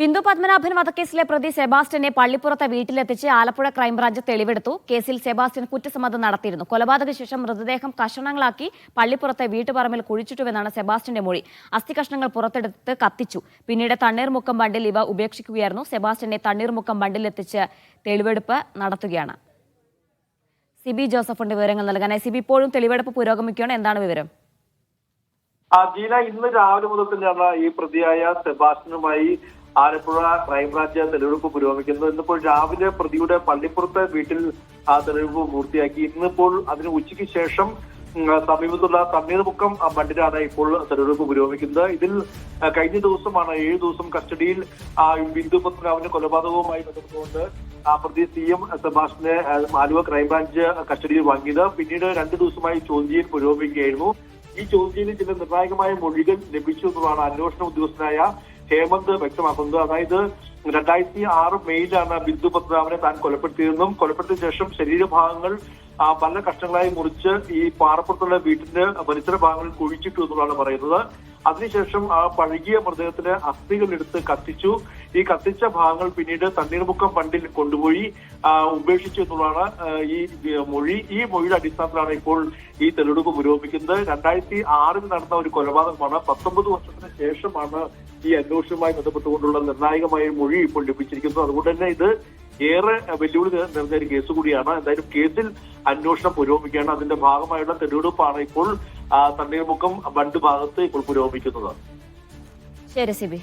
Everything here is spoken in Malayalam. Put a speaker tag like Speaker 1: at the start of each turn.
Speaker 1: ബിന്ദു പത്മനാഭൻ വധക്കേസിലെ പ്രതി സെബാസ്റ്റ്യനെ പള്ളിപ്പുറത്തെ വീട്ടിലെത്തിച്ച് ആലപ്പുഴ ക്രൈംബ്രാഞ്ച് തെളിവെടുത്തു. കേസിൽ സെബാസ്റ്റ്യൻ കുറ്റസമ്മതം നടത്തിയിരുന്നു. കൊലപാതക ശേഷം മൃതദേഹം കഷണങ്ങളാക്കി പള്ളിപ്പുറത്തെ വീട്ടുപറമ്പിൽ കുഴിച്ചിട്ടുവെന്നാണ് സെബാസ്റ്റ്യന്റെ മൊഴി. അസ്ഥി കഷ്ണങ്ങൾ പുറത്തെടുത്ത് കത്തിച്ചു. പിന്നീട് തണ്ണീർമുക്കം ബണ്ടിൽ ഇവ ഉപേക്ഷിക്കുകയായിരുന്നു. സെബാസ്റ്റ്യനെ തണ്ണീർമുക്കം ബണ്ടിലെത്തിച്ച് തെളിവെടുപ്പ് നടത്തുകയാണ്. സിബി ജോസഫിന്റെ വിവരങ്ങൾ നൽകാനായി സിബി ഇപ്പോഴും തെളിവെടുപ്പ് പുരോഗമിക്കുകയാണ്. എന്താണ് വിവരം?
Speaker 2: ജീന ഇന്ന് രാവിലെ മുതൽ തന്നെയാണ് ഈ പ്രതിയായ സെബാസ്റ്റ്യനുമായി ആലപ്പുഴ ക്രൈംബ്രാഞ്ച് തെളിവെടുപ്പ് പുരോഗമിക്കുന്നത് ഇന്നിപ്പോൾ രാവിലെ പ്രതിയുടെ പള്ളിപ്പുറത്തെ വീട്ടിൽ ആ തെളിവെടുപ്പ് പൂർത്തിയാക്കി. ഇന്നിപ്പോൾ അതിന് ഉച്ചയ്ക്ക് ശേഷം സമീപത്തുള്ള തണ്ണീർമുക്കം ബണ്ടിലാണ് ഇപ്പോൾ തെരഞ്ഞെടുപ്പ് പുരോഗമിക്കുന്നത്. ഇതിൽ കഴിഞ്ഞ ദിവസമാണ് ഏഴ് ദിവസം കസ്റ്റഡിയിൽ ബിന്ദു പത്മനാഭന്റെ കൊലപാതകവുമായി ബന്ധപ്പെട്ടുകൊണ്ട് പ്രതി സി എം സെബാഷിനെ ആലുവ ക്രൈംബ്രാഞ്ച് കസ്റ്റഡിയിൽ വാങ്ങിയത്. പിന്നീട് രണ്ടു ദിവസമായി ചോദ്യം ചെയ്യൽ പുരോഗമിക്കുകയായിരുന്നു. ഈ ചോദ്യത്തിൽ ചില നിർണായകമായ മൊഴികൾ ലഭിച്ചു എന്നതാണ് അന്വേഷണ ഉദ്യോഗസ്ഥനായ ഹേമന്ത് വ്യക്തമാക്കുന്നത് അതായത് രണ്ടായിരത്തി ആറ് മെയ്യിലാണ് ബിന്ദു പത്മനാഭനെ താൻ കൊലപ്പെടുത്തിയതെന്നും കൊലപ്പെടുത്തിയ ശേഷം ശരീരഭാഗങ്ങൾ പല കഷ്ണങ്ങളായി മുറിച്ച് ഈ പാറപ്പുറത്തുള്ള വീട്ടിന്റെ പരിസര ഭാഗങ്ങളിൽ കുഴിച്ചിട്ടു എന്നുള്ളതാണ് പറയുന്നത്. അതിനുശേഷം ആ പഴകിയ മൃതദേഹത്തിന് അസ്ഥികൾ എടുത്ത് കത്തിച്ചു. ഈ കത്തിച്ച ഭാഗങ്ങൾ പിന്നീട് തണ്ണീർമുക്കം ഫണ്ടിൽ കൊണ്ടുപോയി ഉപേക്ഷിച്ചു എന്നുള്ളതാണ് ഈ മൊഴി. ഈ മൊഴിയുടെ അടിസ്ഥാനത്തിലാണ് ഇപ്പോൾ ഈ തെളിവെടുപ്പ് പുരോഗമിക്കുന്നത്. രണ്ടായിരത്തി ആറിൽ നടന്ന ഒരു കൊലപാതകമാണ്. പത്തൊമ്പത് വർഷത്തിന് ശേഷമാണ് ഈ അന്വേഷണവുമായി ബന്ധപ്പെട്ടുകൊണ്ടുള്ള നിർണായകമായ മൊഴി ഇപ്പോൾ ലഭിച്ചിരിക്കുന്നു. അതുകൊണ്ട് തന്നെ ഇത് ഏറെ വെല്ലുവിളി നിറഞ്ഞ ഒരു കേസ് കൂടിയാണ്. എന്തായാലും കേസിൽ അന്വേഷണം പുരോഗമിക്കുകയാണ്. അതിന്റെ ഭാഗമായുള്ള തെരഞ്ഞെടുപ്പാണ് ഇപ്പോൾ തണ്ണീർമുക്കം ബണ്ട് ഭാഗത്ത് ഇപ്പോൾ പുരോഗമിക്കുന്നത്.
Speaker 1: ശരി സിബി.